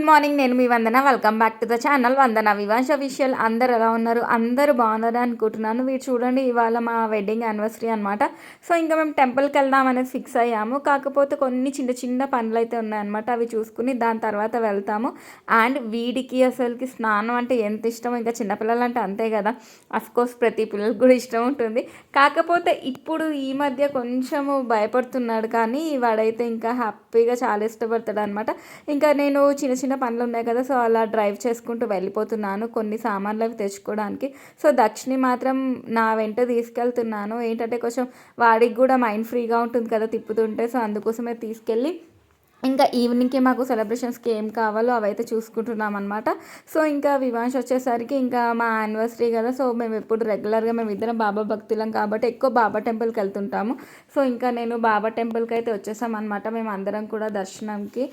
Good morning నేను మీ Vandana. Welcome back to the channel Vandana వివాష విషయాలు. అందరు ఎలా ఉన్నారు? అందరూ బాగున్నారు అనుకుంటున్నాను. మీరు చూడండి ఇవాళ మా వెడ్డింగ్ యానివర్సరీ అనమాట సో ఇంకా మేము టెంపుల్కి వెళ్దాం అనేది ఫిక్స్ అయ్యాము. కాకపోతే కొన్ని చిన్న చిన్న పనులు అయితే ఉన్నాయన్నమాట. అవి చూసుకుని దాని తర్వాత వెళ్తాము. అండ్ వీడికి అసలుకి స్నానం అంటే ఎంత ఇష్టం? ఇంకా చిన్నపిల్లలు అంటే అంతే కదా. కోర్స్ ప్రతి పిల్లలకు కూడా ఇష్టం ఉంటుంది. కాకపోతే ఇప్పుడు ఈ మధ్య కొంచెము భయపడుతున్నాడు కానీ వాడైతే ఇంకా హ్యాపీగా చాలా ఇష్టపడతాడు అనమాట ఇంకా నేను చిన్న చిన్న పనులు ఉన్నాయి కదా సో అలా డ్రైవ్ చేసుకుంటూ వెళ్ళిపోతున్నాను కొన్ని సామాన్లు అవి తెచ్చుకోవడానికి. సో దక్షిణి మాత్రం నా వెంట తీసుకెళ్తున్నాను. ఏంటంటే కొంచెం వాడికి కూడా మైండ్ ఫ్రీగా ఉంటుంది కదా తిప్పుతుంటే సో అందుకోసమే తీసుకెళ్ళి ఇంకా ఈవినింగ్కి మాకు సెలబ్రేషన్స్కి ఏం కావాలో అవైతే చూసుకుంటున్నాం అనమాట సో ఇంకా వివాంశ్ వచ్చేసరికి ఇంకా మా యానివర్సరీ కదా సో మేము ఎప్పుడు రెగ్యులర్గా మేము ఇద్దరం బాబా భక్తులం కాబట్టి ఎక్కువ బాబా టెంపుల్కి వెళ్తుంటాము. సో ఇంకా నేను బాబా టెంపుల్కి అయితే వచ్చేసాం అనమాట మేము అందరం కూడా దర్శనంకి.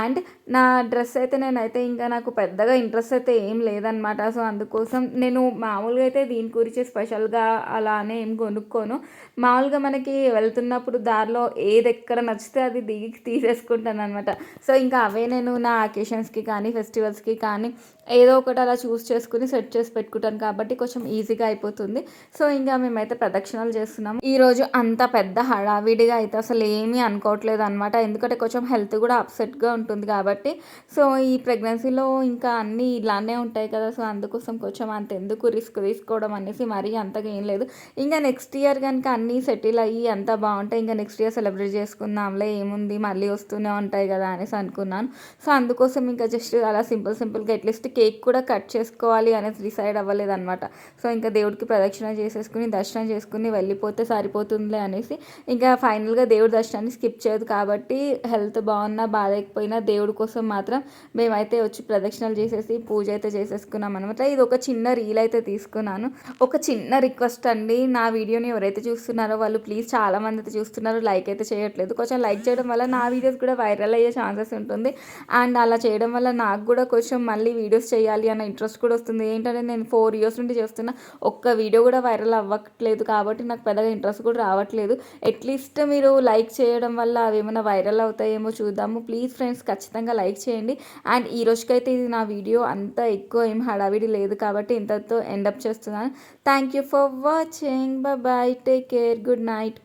అండ్ నా డ్రెస్ అయితే నేనైతే ఇంకా నాకు పెద్దగా ఇంట్రెస్ట్ అయితే ఏం లేదనమాట సో అందుకోసం నేను మామూలుగా అయితే దీని గురించి స్పెషల్గా అలానే ఏం కొనుక్కోను. మామూలుగా మనకి వెళ్తున్నప్పుడు దారిలో ఏది ఎక్కడ నచ్చితే అది దిగి తీసేసుకుంటాను. అనమాట సో ఇంకా అవే నేను నా అకేషన్స్కి కానీ ఫెస్టివల్స్కి కానీ ఏదో ఒకటి అలా చూస్ చేసుకుని సెట్ చేసి పెట్టుకుంటాను కాబట్టి కొంచెం ఈజీగా అయిపోతుంది. సో ఇంకా మేమైతే ప్రదక్షిణాలు చేస్తున్నాం ఈరోజు అంత పెద్ద హడావిడిగా అయితే అసలు ఏమీ అనుకోవట్లేదు అనమాట ఎందుకంటే కొంచెం హెల్త్ కూడా అప్సెట్గా ఉంటుంది కాబట్టి. సో ఈ ప్రెగ్నెన్సీలో ఇంకా అన్నీ ఇలానే ఉంటాయి కదా. సో అందుకోసం కొంచెం అంత ఎందుకు రిస్క్ తీసుకోవడం అనేసి మరీ అంతగా ఏం లేదు. ఇంకా నెక్స్ట్ ఇయర్ కనుక అన్నీ సెటిల్ అయ్యి అంత బాగుంటాయి ఇంకా నెక్స్ట్ ఇయర్ సెలబ్రేట్ చేసుకుందాంలే ఏముంది మళ్ళీ వస్తూనే ఉంటాయి కదా అనేసి అనుకున్నాను. సో అందుకోసం ఇంకా జస్ట్ అలా సింపుల్ సింపుల్గా అట్లీస్ట్ కేక్ కూడా కట్ చేసుకోవాలి అనేది డిసైడ్ అవ్వలేదు అనమాట సో ఇంకా దేవుడికి ప్రదక్షిణ చేసేసుకుని దర్శనం చేసుకుని వెళ్ళిపోతే సరిపోతుందిలే అనేసి ఇంకా ఫైనల్గా దేవుడి దర్శనాన్ని స్కిప్ చేయదు కాబట్టి హెల్త్ బాగున్నా బాగాలేకపోయినా దేవుడి కోసం మాత్రం మేమైతే వచ్చి ప్రదక్షిణలు చేసేసి పూజ అయితే చేసేసుకున్నాం అనమాట ఇది ఒక చిన్న రీల్ అయితే తీసుకున్నాను. ఒక చిన్న రిక్వెస్ట్ అండి. నా వీడియోని ఎవరైతే చూస్తున్నారో వాళ్ళు ప్లీజ్ చాలామంది అయితే చూస్తున్నారు. లైక్ అయితే చేయట్లేదు. కొంచెం లైక్ చేయడం వల్ల నా వీడియోస్ కూడా వైరల్ అయ్యే ఛాన్సెస్ ఉంటుంది. అండ్ అలా చేయడం వల్ల నాకు కూడా కొంచెం మళ్ళీ వీడియోస్ చేయాలి అన్న ఇంట్రెస్ట్ కూడా వస్తుంది. ఏంటంటే నేను ఫోర్ ఇయర్స్ నుండి చేస్తున్న ఒక్క వీడియో కూడా వైరల్ అవ్వట్లేదు కాబట్టి నాకు పెద్దగా ఇంట్రెస్ట్ కూడా రావట్లేదు. అట్లీస్ట్ మీరు లైక్ చేయడం వల్ల అవి ఏమైనా వైరల్ అవుతాయేమో చూద్దాము. ప్లీజ్ ఫ్రెండ్స్ ఖచ్చితంగా లైక్ చేయండి. అండ్ ఈ రోజుకైతే ఇది నా వీడియో. అంత ఎక్కువ ఏం హడావిడి లేదు కాబట్టి ఇంతతో ఎండప్ చేస్తున్నాను. Thank you for watching. Bye. Take care. Good night.